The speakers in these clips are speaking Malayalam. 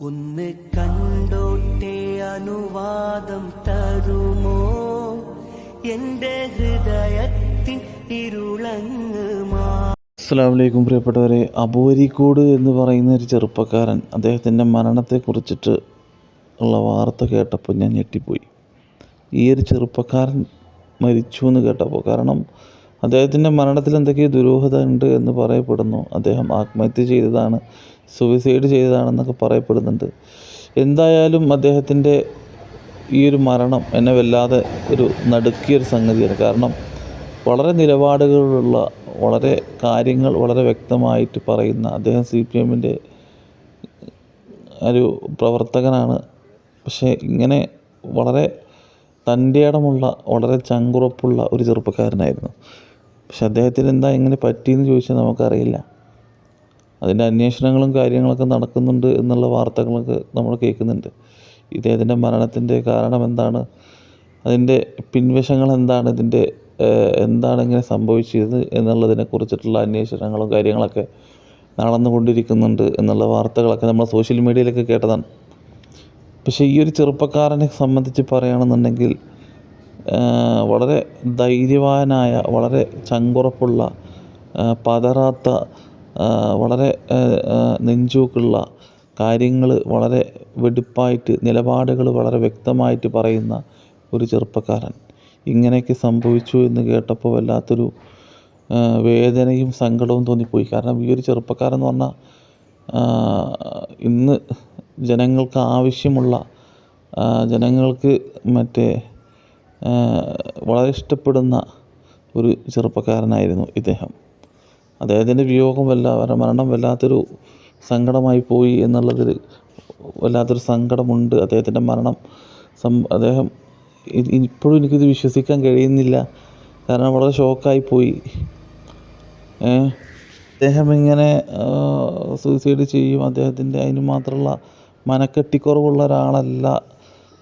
ഒന്ന് കണ്ടോട്ടെ അനുവാദം തരുമോ? എന്റെ ഹൃദയത്തിൻ ഇരുളങ്ങ് മാ അസ്സാം പ്രിയപ്പെട്ടവരെ അബോരിക്കോട് എന്ന് പറയുന്ന ഒരു ചെറുപ്പക്കാരൻ അദ്ദേഹത്തിന്റെ മരണത്തെക്കുറിച്ചിട്ട് ഉള്ള വാർത്ത കേട്ടപ്പോൾ ഞാൻ ഞെട്ടിപ്പോയി. ഈ ഒരു ചെറുപ്പക്കാരൻ മരിച്ചു എന്ന് കേട്ടപ്പോൾ കാരണം അദ്ദേഹത്തിന്റെ മരണത്തിൽ എന്തൊക്കെയോ ദുരൂഹത ഉണ്ട് എന്ന് പറയപ്പെടുന്നു. അദ്ദേഹം ആത്മഹത്യ ചെയ്തതാണ് സൂയിസൈഡ് ചെയ്തതാണെന്നൊക്കെ പറയപ്പെടുന്നുണ്ട്. എന്തായാലും അദ്ദേഹത്തിന്റെ ഈ ഒരു മരണം എന്നെ വല്ലാതെ ഒരു നടുക്കിയൊരു സംഗതിയാണ്. കാരണം വളരെ നിലപാടുകളുള്ള വളരെ കാര്യങ്ങൾ വളരെ വ്യക്തമായിട്ട് പറയുന്ന അദ്ദേഹം സി പി എമ്മിന്റെ ഒരു പ്രവർത്തകനാണ്. പക്ഷേ ഇങ്ങനെ വളരെ തന്റെ ഇടമുള്ള വളരെ ചങ്കുറപ്പുള്ള ഒരു ചെറുപ്പക്കാരനായിരുന്നു. പക്ഷെ അദ്ദേഹത്തിന് എന്താ എങ്ങനെ പറ്റിയെന്ന് ചോദിച്ചാൽ നമുക്കറിയില്ല. അതിന്റെ അന്വേഷണങ്ങളും കാര്യങ്ങളൊക്കെ നടക്കുന്നുണ്ട് എന്നുള്ള വാർത്തകളൊക്കെ നമ്മൾ കേൾക്കുന്നുണ്ട്. ഇദ്ദേഹത്തിന്റെ മരണത്തിന്റെ കാരണം എന്താണ്? അതിന്റെ പിൻവശങ്ങൾ എന്താണ്? ഇതിന്റെ എന്താണ് ഇങ്ങനെ സംഭവിച്ചത് എന്നുള്ളതിനെ കുറിച്ചിട്ടുള്ള അന്വേഷണങ്ങളും കാര്യങ്ങളൊക്കെ നടന്നുകൊണ്ടിരിക്കുന്നുണ്ട് എന്നുള്ള വാർത്തകളൊക്കെ നമ്മൾ സോഷ്യൽ മീഡിയയിലൊക്കെ കേട്ടതാണ്. പക്ഷേ ഈ ഒരു ചെറുപ്പക്കാരനെ സംബന്ധിച്ച് പറയുകയാണെന്നുണ്ടെങ്കിൽ വളരെ ധൈര്യവാനായ വളരെ ചങ്കുറപ്പുള്ള പതറാത്ത വളരെ നെഞ്ചൂക്കുള്ള കാര്യങ്ങൾ വളരെ വെടിപ്പായിട്ട് നിലപാടുകൾ വളരെ വ്യക്തമായിട്ട് പറയുന്ന ഒരു ചെറുപ്പക്കാരൻ. ഇങ്ങനെയൊക്കെ സംഭവിച്ചു എന്ന് കേട്ടപ്പോൾ വല്ലാത്തൊരു വേദനയും സങ്കടവും തോന്നിപ്പോയി. കാരണം ഈ ഒരു ചെറുപ്പക്കാരൻ എന്ന് പറഞ്ഞാൽ ഇന്ന് ജനങ്ങൾക്ക് ആവശ്യമുള്ള ജനങ്ങൾക്ക് മറ്റേ വളരെ ഇഷ്ടപ്പെടുന്ന ഒരു ചെറുപ്പക്കാരനായിരുന്നു ഇദ്ദേഹം. അദ്ദേഹത്തിന്റെ വിയോഗം വല്ല മരണം വല്ലാത്തൊരു സങ്കടമായി പോയി എന്നുള്ളതിൽ വല്ലാത്തൊരു സങ്കടമുണ്ട്. അദ്ദേഹത്തിന്റെ മരണം സം അദ്ദേഹം ഇപ്പോഴും എനിക്കിത് വിശ്വസിക്കാൻ കഴിയുന്നില്ല. കാരണം വളരെ ഷോക്കായി പോയി. അദ്ദേഹം ഇങ്ങനെ സൂയിസൈഡ് ചെയ്യും. അദ്ദേഹത്തിന്റെ അതിന് മാത്രമുള്ള മനക്കെട്ടിക്കുറവുള്ള ഒരാളല്ല.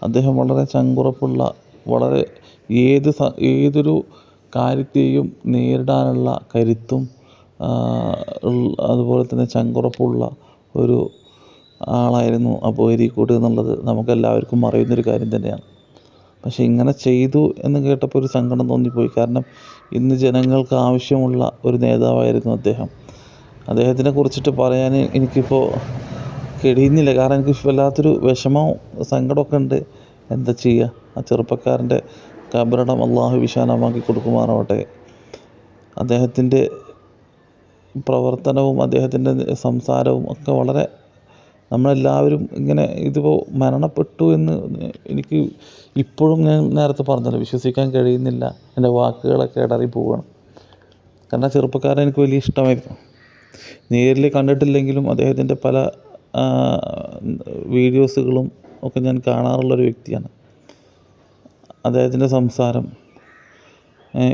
അദ്ദേഹം വളരെ ചങ്കുറപ്പുള്ള വളരെ ഏത് ഏതൊരു കാര്യത്തെയും നേരിടാനുള്ള കരുത്തും അതുപോലെ തന്നെ ചങ്കുറപ്പുള്ള ഒരു ആളായിരുന്നു അബു അരീക്കോട് എന്നുള്ളത് നമുക്കെല്ലാവർക്കും അറിയുന്നൊരു കാര്യം തന്നെയാണ്. പക്ഷേ ഇങ്ങനെ ചെയ്തു എന്ന് കേട്ടപ്പോൾ ഒരു സങ്കടം തോന്നിപ്പോയി. കാരണം ഇന്ന് ജനങ്ങൾക്ക് ആവശ്യമുള്ള ഒരു നേതാവായിരുന്നു അദ്ദേഹം. അദ്ദേഹത്തിനെ കുറിച്ചിട്ട് പറയാൻ എനിക്കിപ്പോൾ കഴിയുന്നില്ല കാരണം എനിക്ക് വല്ലാത്തൊരു വിഷമവും സങ്കടമൊക്കെ ഉണ്ട്. എന്താ ചെയ്യുക? ആ ചെറുപ്പക്കാരന്റെ കബറിടം അള്ളാഹു വിശാലമാക്കി കൊടുക്കുമാറാവട്ടെ. അദ്ദേഹത്തിന്റെ പ്രവർത്തനവും അദ്ദേഹത്തിന്റെ സംസാരവും ഒക്കെ വളരെ നമ്മളെല്ലാവരും ഇങ്ങനെ ഇതിപ്പോൾ മരണപ്പെട്ടു എന്ന് എനിക്ക് ഇപ്പോഴും ഞാൻ നേരത്തെ പറഞ്ഞല്ലോ വിശ്വസിക്കാൻ കഴിയുന്നില്ല. എന്റെ വാക്കുകളൊക്കെ ഇടറി പോവുകയാണ് കാരണം ചെറുപ്പക്കാരൻ എനിക്ക് വലിയ ഇഷ്ടമായിരുന്നു. നേരിൽ കണ്ടിട്ടില്ലെങ്കിലും അദ്ദേഹത്തിന്റെ പല വീഡിയോസുകളും ഒക്കെ ഞാൻ കാണാറുള്ളൊരു വ്യക്തിയാണ്. അദ്ദേഹത്തിന്റെ സംസാരം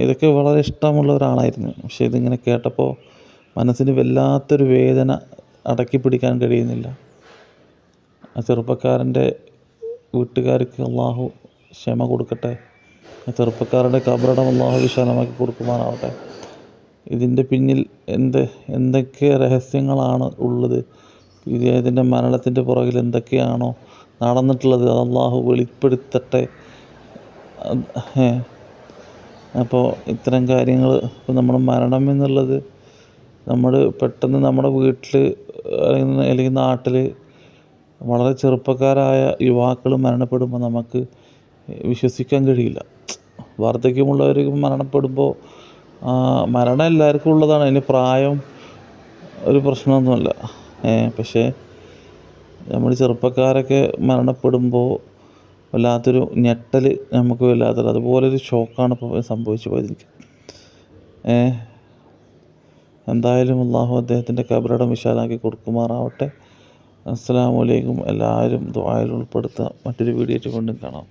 ഇതൊക്കെ വളരെ ഇഷ്ടമുള്ള ഒരാളായിരുന്നു. പക്ഷേ ഇതിങ്ങനെ കേട്ടപ്പോൾ മനസ്സിന് വല്ലാത്തൊരു വേദന അടക്കി പിടിക്കാൻ കഴിയുന്നില്ല. ആ ചെറുപ്പക്കാരന്റെ വീട്ടുകാർക്ക് അള്ളാഹു ക്ഷമ കൊടുക്കട്ടെ. ചെറുപ്പക്കാരുടെ കബറടം അള്ളാഹു വിശാലമാക്കി കൊടുക്കുമാറാവട്ടെ. ഇതിന്റെ പിന്നിൽ എന്ത് എന്തൊക്കെ രഹസ്യങ്ങളാണ് ഉള്ളത്? ഇദ്ദേഹത്തിന്റെ മരണത്തിന്റെ പുറകിൽ എന്തൊക്കെയാണോ നടന്നിട്ടുള്ളത് അള്ളാഹു വെളിപ്പെടുത്തട്ടെ. അപ്പോൾ ഇത്തരം കാര്യങ്ങൾ ഇപ്പോൾ നമ്മുടെ മരണം എന്നുള്ളത് നമ്മൾ പെട്ടെന്ന് നമ്മുടെ വീട്ടിൽ അല്ലെങ്കിൽ നാട്ടിൽ വളരെ ചെറുപ്പക്കാരായ യുവാക്കൾ മരണപ്പെടുമ്പോൾ നമുക്ക് വിശ്വസിക്കാൻ കഴിയില്ല. വാർദ്ധക്യമുള്ളവർ മരണപ്പെടുമ്പോൾ മരണം എല്ലാവർക്കും ഉള്ളതാണ്. അതിന് പ്രായം ഒരു പ്രശ്നമൊന്നുമല്ല. പക്ഷേ നമ്മൾ ചെറുപ്പക്കാരൊക്കെ മരണപ്പെടുമ്പോൾ വല്ലാത്തൊരു ഞെട്ടൽ നമുക്ക് വല്ലാത്തൊരു അതുപോലൊരു ഷോക്കാണ് ഇപ്പോൾ സംഭവിച്ചു പോയത് എനിക്ക് എന്തായാലും അള്ളാഹു അദ്ദേഹത്തിന്റെ കബറിടം വിശാലാക്കി കൊടുക്കുമാറാവട്ടെ. അസ്സാം വലൈക്കും എല്ലാവരും ദ്വായിൽ ഉൾപ്പെടുത്തുക മറ്റൊരു വീഡിയോ കൊണ്ടും കാണാം.